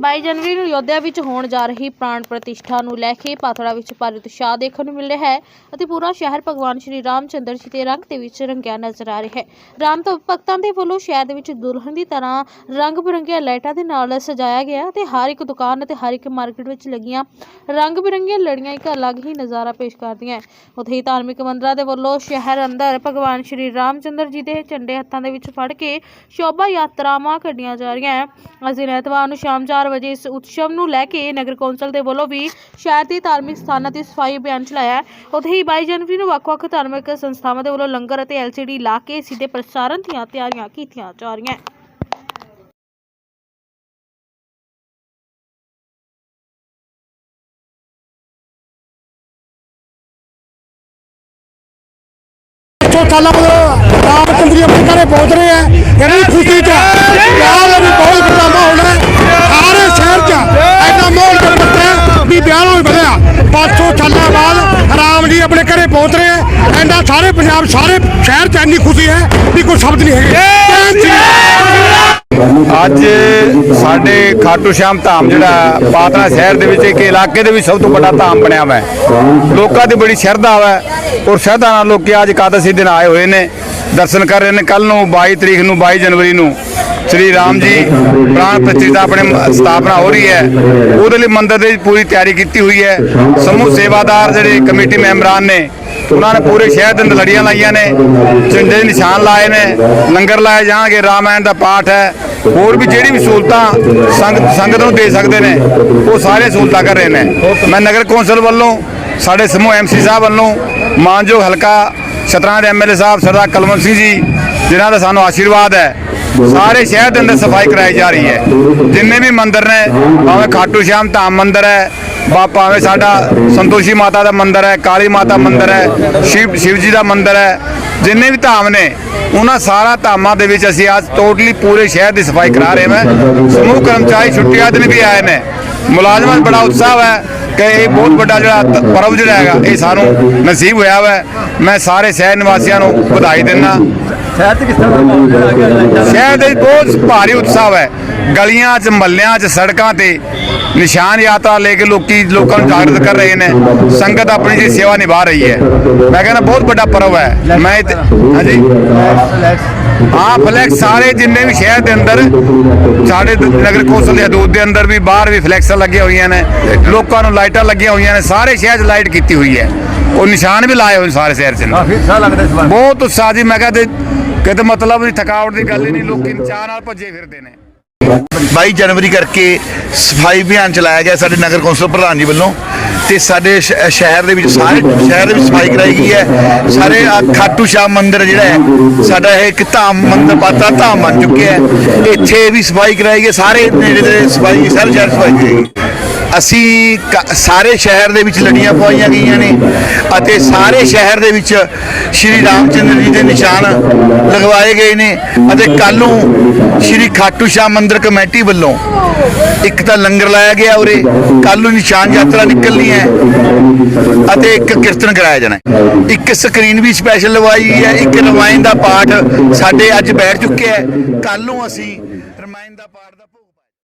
22 ਜਨਵਰੀ ਨੂੰ ਯੋਧਿਆ ਵਿੱਚ ਹੋਣ ਜਾ ਰਹੀ ਪ੍ਰਾਣ ਪ੍ਰਤਿਸ਼ਠਾ ਨੂੰ ਲੈ ਕੇ ਪਾਤੜਾ ਵਿੱਚ ਭਾਰੀ ਉਤਸ਼ਾਹ ਦੇਖਣ ਨੂੰ ਮਿਲ ਰਿਹਾ ਹੈ ਅਤੇ ਪੂਰਾ ਸ਼ਹਿਰ ਭਗਵਾਨ ਸ਼੍ਰੀ ਰਾਮ ਚੰਦਰ ਜੀ ਦੇ ਰੰਗ ਦੇ ਵਿੱਚ ਰੰਗਿਆ ਨਜ਼ਰ ਆ ਰਿਹਾ ਹੈ ਰਾਮ ਤੋਂ ਭਗਤਾਂ ਦੇ ਵੱਲੋਂ ਸ਼ਹਿਰ ਦੇ ਵਿੱਚ ਦੁਲਹਨ ਦੀ ਤਰ੍ਹਾਂ ਰੰਗ ਬਿਰੰਗੀਆਂ ਲਾਈਟਾਂ ਦੇ ਨਾਲ ਸਜਾਇਆ ਗਿਆ ਤੇ ਹਰ ਇੱਕ ਦੁਕਾਨ ਅਤੇ ਹਰ ਇੱਕ ਮਾਰਕੀਟ ਵਿੱਚ ਲੱਗੀਆਂ ਰੰਗ ਬਿਰੰਗੀਆਂ ਲੜੀਆਂ ਇੱਕ ਅਲੱਗ ਹੀ ਨਜ਼ਾਰਾ ਪੇਸ਼ ਕਰਦੀਆਂ ਹੈ। ਉੱਥੇ ਹੀ ਧਾਰਮਿਕ ਮੰਦਰਾਂ ਦੇ ਵੱਲੋਂ ਸ਼ਹਿਰ ਅੰਦਰ ਭਗਵਾਨ ਸ਼੍ਰੀ ਰਾਮ ਚੰਦਰ ਜੀ ਦੇ ਝੰਡੇ ਹੱਥਾਂ ਦੇ ਵਿੱਚ ਫੜ ਕੇ ਸ਼ੋਭਾ ਯਾਤਰਾਵਾਂ ਕੱਢੀਆਂ ਜਾ ਰਹੀਆਂ ਹੈ ਅਸੀਂ ਐਤਵਾਰ ਨੂੰ ਸ਼ਾਮ 4 ਵਜੇ ਇਸ ਉਤਸਵ ਨੂੰ ਲੈ ਕੇ ਨਗਰ ਕੌਂਸਲ ਦੇ ਵੱਲੋਂ ਵੀ ਸ਼ਹਿਰ ਦੇ ਧਾਰਮਿਕ ਸਥਾਨਾਂ ਤੇ ਸਫ਼ਾਈ ਅਭਿਆਨ ਚਲਾਇਆ ਉੱਥੇ ਹੀ 22 ਜਨਵਰੀ ਨੂੰ ਵੱਖ-ਵੱਖ ਧਾਰਮਿਕ ਸੰਸਥਾਵਾਂ ਦੇ ਵੱਲੋਂ ਲੰਗਰ ਅਤੇ ਐਲਸੀਡੀ ਲਾ ਕੇ ਸਿੱਧੇ ਪ੍ਰਸਾਰਣ ਦੀਆਂ ਤਿਆਰੀਆਂ ਕੀਤੀਆਂ ਜਾ ਰਹੀਆਂ ਸਾਲਾਂ ਮਗਰੋਂ ਰਾਮ ਚੰਦਰੀ ਆਪਣੇ ਘਰੇ ਪਹੁੰਚ ਰਹੇ ਆ। ਇਹਦੀ ਖੁਸ਼ੀ ਚ ਵਿਆਹ ਦਾ ਵੀ ਬਹੁਤ ਵੱਡਾ ਮਾਹੌਲ ਹੈ ਸਾਰੇ ਸ਼ਹਿਰ ਚ ਐਡਾ ਮਾਹੌਲ ਜਬਰਦਸਤ ਵੀ ਵਿਆਹ ਨੂੰ ਹੀ ਵਧਿਆ 500 ਸਾਲਾਂ ਬਾਅਦ ਰਾਮ ਜੀ ਆਪਣੇ ਘਰੇ ਪਹੁੰਚ ਰਹੇ ਆ ਸਾਰੇ ਪੰਜਾਬ, ਸਾਰੇ ਸ਼ਹਿਰ ਚ ਇੰਨੀ ਖੁਸ਼ੀ ਹੈ ਵੀ ਕੋਈ ਸ਼ਬਦ ਨਹੀਂ ਹੈਗੇ। ਅੱਜ ਸਾਡੇ ਖਾਟੂ ਸ਼ਾਮ ਧਾਮ ਜਿਹੜਾ ਪਾਤਨਾ ਸ਼ਹਿਰ ਦੇ ਵਿੱਚ ਇੱਕ ਇਲਾਕੇ ਦੇ ਵਿੱਚ ਸਭ ਤੋਂ ਵੱਡਾ ਧਾਮ ਬਣਿਆ ਹੋਇਆ ਲੋਕਾਂ ਦੀ ਬੜੀ ਸ਼ਰਧਾ ਹੈ ਔਰ ਸ਼ਰਧਾ ਨਾਲ ਲੋਕ ਅੱਜ ਇਕਾਦਸ਼ੀ ਦਿਨ ਆਏ ਹੋਏ ਨੇ। ਦਰਸ਼ਨ ਕਰ ਰਹੇ ਨੇ ਕੱਲ ਨੂੰ 22 ਤਰੀਕ ਨੂੰ 22 ਜਨਵਰੀ ਨੂੰ। ਸ੍ਰੀ ਰਾਮ ਜੀ ਪ੍ਰਾਣ ਪ੍ਰਤਿਸ਼ਠਾ ਆਪਣੇ ਸਥਾਪਨਾ ਹੋ ਰਹੀ ਹੈ। ਉਹਦੇ ਲਈ ਮੰਦਰ ਦੀ ਪੂਰੀ ਤਿਆਰੀ ਕੀਤੀ ਹੋਈ ਹੈ। ਸਮੂਹ ਸੇਵਾਦਾਰ ਜਿਹੜੇ ਕਮੇਟੀ ਮੈਂਬਰਾਂ ਨੇ ਉਹਨਾਂ ਨੇ ਪੂਰੇ ਸ਼ਹਿਰ ਦੇ ਅੰਦਰ ਲੜੀਆਂ ਲਾਈਆਂ ਨੇ, ਝੰਡੇ ਦੇ ਨਿਸ਼ਾਨ ਲਾਏ ਨੇ, ਲੰਗਰ ਲਾਏ ਜਾਣਗੇ, ਰਾਮਾਇਣ ਦਾ ਪਾਠ ਹੈ। ਹੋਰ ਵੀ ਜਿਹੜੀ ਵੀ ਸਹੂਲਤਾਂ ਸੰਗਤ ਸੰਗਤ ਨੂੰ ਦੇ ਸਕਦੇ ਨੇ, ਉਹ ਸਾਰੇ ਸਹੂਲਤਾਂ ਕਰ ਰਹੇ ਨੇ। ਮੈਂ ਨਗਰ ਕੌਂਸਲ ਵੱਲੋਂ, ਸਾਡੇ ਸਮੂਹ ਐਮਸੀ ਸਾਹਿਬ ਵੱਲੋਂ ਮਾਨਯੋਗ ਹਲਕਾ ਛਤਰਾਂ ਦੇ ਐਮਐਲਏ ਸਾਹਿਬ ਸਰਦਾਰ ਕਲਵੰਤ ਸਿੰਘ ਜੀ, ਜਿਨ੍ਹਾਂ ਦਾ ਸਾਨੂੰ ਆਸ਼ੀਰਵਾਦ ਹੈ, ਸਾਰੇ ਸ਼ਹਿਰ ਦੇ ਅੰਦਰ ਸਫ਼ਾਈ ਕਰਾਈ ਜਾ ਰਹੀ ਹੈ। ਜਿੰਨੇ ਵੀ ਮੰਦਿਰ ਨੇ, ਭਾਵੇਂ ਖਾਟੂ ਸ਼ਾਮ ਧਾਮ ਮੰਦਿਰ ਹੈ ਬਾ ਭਾਵੇਂ ਸਾਡਾ ਸੰਤੋਸ਼ੀ ਮਾਤਾ ਦਾ ਮੰਦਿਰ ਹੈ, ਕਾਲੀ ਮਾਤਾ ਮੰਦਿਰ ਹੈ, ਸ਼ਿਵ ਸ਼ਿਵ ਜੀ ਦਾ ਮੰਦਿਰ ਹੈ, ਜਿੰਨੇ ਵੀ ਧਾਮ ਨੇ, ਉਹਨਾਂ ਸਾਰਾ ਧਾਮਾਂ ਦੇ ਵਿੱਚ ਅਸੀਂ ਅੱਜ ਟੋਟਲੀ ਪੂਰੇ ਸ਼ਹਿਰ ਦੀ ਸਫ਼ਾਈ ਕਰਾ ਰਹੇ ਹਾਂ। ਸਮੂਹ ਕਰਮਚਾਰੀ ਛੁੱਟੀਆਂ ਦਿਨ ਵੀ ਆਏ ਨੇ। ਮੁਲਾਜ਼ਮਾਂ 'ਚ ਬੜਾ ਉਤਸ਼ਾਹ ਹੈ। ਕਿ ਇਹ ਬਹੁਤ ਵੱਡਾ ਜਿਹੜਾ ਪਰਵ ਜਿਹੜਾ ਹੈਗਾ ਇਹ ਸਾਨੂੰ ਨਸੀਬ ਹੋਇਆ ਵਾ। ਮੈਂ ਸਾਰੇ ਸ਼ਹਿਰ ਨਿਵਾਸੀਆਂ ਨੂੰ ਵਧਾਈ ਦਿੰਦਾ। ਸ਼ਹਿਰ ਚ ਕਿਸ ਤਰ੍ਹਾਂ ਦਾ? ਸ਼ਹਿਰ ਬਹੁਤ ਭਾਰੀ ਉਤਸ਼ਾਹ ਹੈ ਗਲੀਆਂ 'ਚ ਮਹੱਲਿਆਂ 'ਚ ਸੜਕਾਂ ਤੇ ਨਿਸ਼ਾਨ ਯਾਤਰਾ ਲੈ ਕੇ ਲੋਕੀ ਲੋਕਾਂ ਨੂੰ ਜਾਗਰਤ ਕਰ ਰਹੇ ਨੇ। ਸੰਗਤ ਆਪਣੀ ਜੀ ਸੇਵਾ ਨਿਭਾ ਰਹੀ ਹੈ। ਮੈਂ ਕਹਿੰਦਾ ਬਹੁਤ ਵੱਡਾ ਪਰਵ ਹੈ। ਮੈਂ ਹਾਂਜੀ। ਹਾਂ ਫਲੈਕਸ ਸਾਰੇ ਜਿੰਨੇ ਵੀ ਸ਼ਹਿਰ ਦੇ ਅੰਦਰ ਸਾਡੇ ਨਗਰ ਕੌਂਸਲ ਦੇ ਹਦੂਦ ਦੇ ਅੰਦਰ ਵੀ ਬਾਹਰ ਵੀ ਫਲੈਕਸਾਂ ਲੱਗੀਆਂ ਹੋਈਆਂ ਨੇ ਲੋਕਾਂ ਨੂੰ ਲਾਈਟਾਂ ਲੱਗੀਆਂ ਹੋਈਆਂ ਨੇ ਸਾਰੇ ਸ਼ਹਿਰ 'ਚ ਲਾਈਟ ਕੀਤੀ ਹੋਈ ਹੈ। ਉਹ ਨਿਸ਼ਾਨ ਵੀ ਲਾਏ ਹੋਏ ਸਾਰੇ ਸ਼ਹਿਰ 'ਚ ਕਾਫੀ ਉਤਸ਼ਾਹ ਲੱਗਦਾ ਇਸ ਵਾਰ। ਬਹੁਤ ਉਤਸ਼ਾਹ ਜੀ ਮੈਂ ਕਹਿੰਦਾ ਕਿਤੇ ਮਤਲਬ ਨਹੀਂ ਥਕਾਵਟ ਦੀ ਗੱਲ ਹੀ ਨਹੀਂ ਲੋਕੀ ਚਾਹ ਨਾਲ ਭੱਜੇ ਫਿਰਦੇ ਨੇ। 22 ਜਨਵਰੀ ਕਰਕੇ ਸਫ਼ਾਈ ਅਭਿਆਨ ਚਲਾਇਆ ਗਿਆ ਸਾਡੇ ਨਗਰ ਕੌਂਸਲ ਪ੍ਰਧਾਨ ਜੀ ਵੱਲੋਂ। ਤੇ ਸਾਡੇ ਸ਼- ਸ਼ਹਿਰ ਦੇ ਵਿੱਚ ਸਾਰੇ ਸ਼ਹਿਰ ਦੇ ਵਿੱਚ ਸਫ਼ਾਈ ਕਰਾਈ ਗਈ ਹੈ। ਸਾਰੇ ਖਾਟੂ ਸ਼ਾਮ ਮੰਦਿਰ ਜਿਹੜਾ ਹੈ, ਸਾਡਾ ਇਹ ਇੱਕ ਧਾਮ ਮੰਦਿਰ ਪਾਤਾ, ਧਾਮ ਬਣ ਚੁੱਕਿਆ ਹੈ। ਇੱਥੇ ਵੀ ਸਫ਼ਾਈ ਕਰਾਈ ਗਈ ਸਾਰੇ ਨੇੜੇ ਦੇ ਸਫ਼ਾਈ, ਸਾਰੇ ਸ਼ਹਿਰ ਸਫ਼ਾਈ ਕਰਾਈ ਗਈ ਅਸੀਂ ਕ- ਸਾਰੇ ਸ਼ਹਿਰ ਦੇ ਵਿੱਚ ਲੜੀਆਂ ਪਵਾਈਆਂ ਗਈਆਂ ਨੇ ਅਤੇ ਸਾਰੇ ਸ਼ਹਿਰ ਦੇ ਵਿੱਚ ਸ਼੍ਰੀ ਰਾਮਚੰਦਰ ਜੀ ਦੇ ਨਿਸ਼ਾਨ ਲਗਵਾਏ ਗਏ ਨੇ ਅਤੇ ਕੱਲ ਨੂੰ ਸ਼੍ਰੀ ਖਾਟੂ ਸ਼ਾਹ ਮੰਦਿਰ ਕਮੇਟੀ ਵੱਲੋਂ ਇੱਕ ਤਾਂ ਲੰਗਰ ਲਾਇਆ ਗਿਆ ਉਰੇ ਕੱਲ ਨੂੰ ਨਿਸ਼ਾਨ ਯਾਤਰਾ ਨਿਕਲਣੀ ਹੈ ਅਤੇ ਇੱਕ ਕੀਰਤਨ ਕਰਾਇਆ ਜਾਣਾ ਇੱਕ ਸਕਰੀਨ ਵੀ ਸਪੈਸ਼ਲ ਲਵਾਈ ਹੈ, ਇੱਕ ਰਮਾਇਣ ਦਾ ਪਾਠ ਸਾਡੇ ਅੱਜ ਬੈਠ ਚੁੱਕਿਆ ਹੈ। ਕੱਲ ਨੂੰ ਅਸੀਂ ਰਮਾਇਣ ਦਾ ਪਾਠ ਦਾ